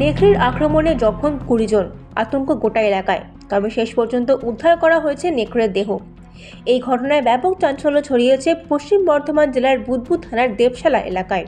নেকড়ির আক্রমণে জখম কুড়িজন, আতঙ্ক গোটা এলাকায়। তবে শেষ পর্যন্ত উদ্ধার করা হয়েছে নেকড়ের দেহ। এই ঘটনায় ব্যাপক চাঞ্চল্য ছড়িয়েছে পশ্চিম বর্ধমান জেলার বুদবুদ থানার দেবশালা এলাকায়।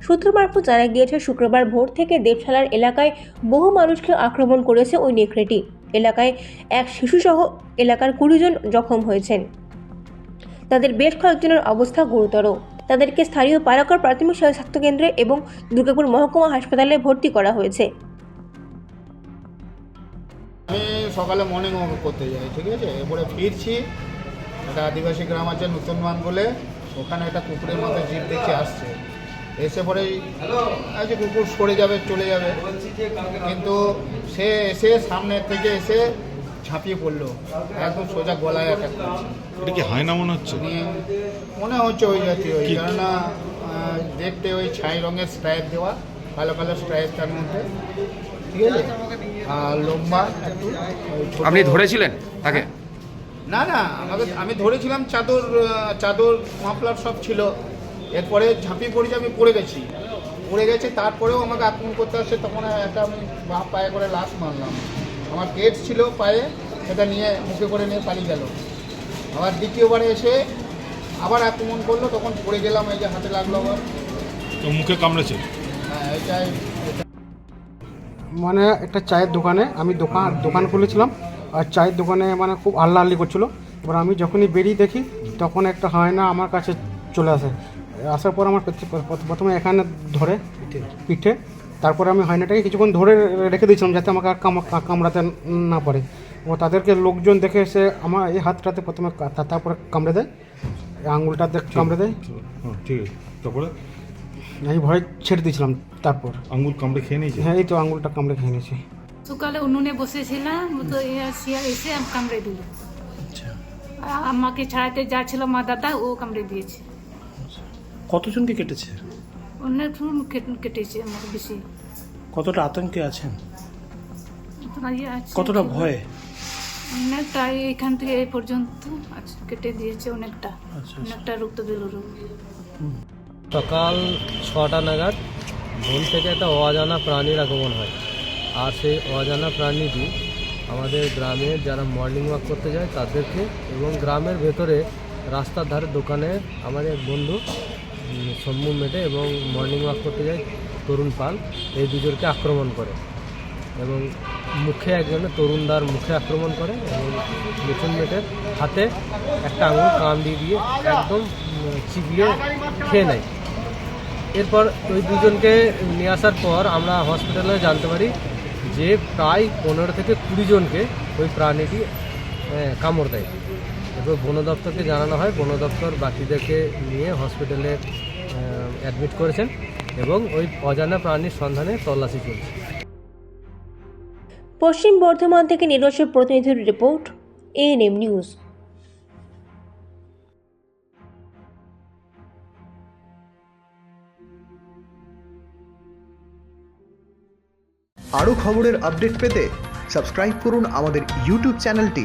সূত্র মারফত জানা গিয়েছে, শুক্রবার ভোর থেকে দেবশালার এলাকায় বহু মানুষকে আক্রমণ করেছে ওই নেকড়েটি এলাকায় এক শিশুসহ এলাকার কুড়িজন জখম হয়েছেন। তাদের বেশ কয়েকজনের অবস্থা গুরুতর। তাদেরকে স্থানীয় পারাকর প্রাথমিক স্বাস্থ্য কেন্দ্রে এবং দুর্গাপুর মহকুমা হাসপাতালে ভর্তি করা হয়েছে। আমি সকালে মর্নিং ওয়াক করতে যাই ঠিক আছে? এরপরে ফিরছি। একটা আদিবাসী গ্রাম আছে নতুন মান বলে। ওখানে একটা কুকুরের মতো জিপ দেখে আসছে। এসে পরেই আছে কুকুর সরে যাবে চলে যাবে। কিন্তু সে এসে সামনে থেকে এসে ঝাঁপিয়ে পড়ল। একদম সোজা গলায় অ্যাটাক করছে। এটা কি হয় না মনে হচ্ছে? নিয়ে মনে হচ্ছে ওই জাতীয় ওই? কেননা দেখতে ওই ছাই রঙের স্ট্রাইপ দেওয়া কালো কালো স্ট্রাইপ তার মধ্যে। ঠিক আছে? আর লম্বা একটু আপনি ধরেছিলেন তাকে? না না আমাকে আমি ধরেছিলাম চাদর চাদর মাফলার সব ছিল। এরপরে ঝাঁপিয়ে পড়েছি আমি পড়ে গেছি। পড়ে গেছে তারপরেও আমাকে আক্রমণ করতে আসছে তখন একটা আমি বা পায়ে করে লাশ মারলাম। আমার কেট ছিল পায়ে সেটা নিয়ে মুখে করে নিয়ে পালিয়ে গেল। আবার দ্বিতীয়বারে এসে আবার আক্রমণ করল তখন পড়ে গেলাম এই যে হাতে লাগল আবার। তো মুখে কামড়েছে? হ্যাঁ এটাই মানে একটা চায়ের দোকানে আমি দোকান দোকান খুলেছিলাম আর চায়ের দোকানে মানে খুব আল্লাহ আল্লি করছিল। এবার আমি যখনই বেরিয়ে দেখি তখন একটা হায়না আমার কাছে চলে আসে। আসার পর আমার প্রথ- প্রথ- প্রথমে এখানে ধরে পিঠে তারপরে আমি হায়নাটাকে কিছুক্ষণ ধরে রেখে দিয়েছিলাম যাতে আমাকে আর কামড়াতে না পারে। ও তাদেরকে লোকজন দেখে এসে আমার এই হাতটাতে প্রথমে তা- তারপরে কামড়ে দেয় এই আঙুলটাতে কামড়ে দেয়। ঠিক আছে তারপরে? আমি ভয় ছেড়ে দিয়েছিলাম তারপর। আঙুল কামড়ে খেয়ে নিয়েছে? হ্যাঁ এই তো আঙুলটা কামড়ে খেয়ে নিয়েছি। সকালে উনুনে বসেছিলাম তো এসে আম কামড়ে দিল। আর আমাকে ছাড়াতে যা ছিল মা দাদা ও কামড়ে দিয়েছে। কতজনকে কেটেছে? অনেক জন কেটেছে আমাকে বেশি। কতটা আতঙ্কে আছেন। কতটা ভয়ে? অনেকটা এখান থেকে এই পর্যন্ত কেটে দিয়েছে অনেকটা। আচ্ছা, আচ্ছা। অনেকটা রক্ত দিল সকাল ছটা নাগাদ বন থেকে একটা অজানা প্রাণীর আগমন হয়। আর সেই অজানা প্রাণীটি আমাদের গ্রামের যারা মর্নিং ওয়াক করতে যায় তাদেরকে এবং গ্রামের ভেতরে রাস্তার ধারে দোকানে আমার এক বন্ধু শম্ভু মেটে এবং মর্নিং ওয়াক করতে যায় তরুণ পাল। এই দুজনকে আক্রমণ করে এবং মুখে একজনের তরুণদার মুখে আক্রমণ করে এবং মিঠুন মেটের হাতে একটা আঙুল কান দিয়ে দিয়ে একদম চিবিয়ে খেয়ে নেয়। এরপর ওই দুজনকে নিয়ে আসার পর আমরা হসপিটালে জানতে পারি যে প্রায় পনেরো থেকে কুড়ি জনকে ওই প্রাণীটি কামড় দেয়। এরপর বন দপ্তরকে জানানো হয়। বন দপ্তর বাকিদেরকে নিয়ে হসপিটালে অ্যাডমিট করেছেন এবং ওই অজানা প্রাণীর সন্ধানে তল্লাশি চলছে। পশ্চিম বর্ধমান থেকে নিজস্ব প্রতিনিধির রিপোর্ট এএনএম নিউজ আরও খবরের আপডেট পেতে সাবস্ক্রাইব করুন আমাদের ইউটিউব চ্যানেলটি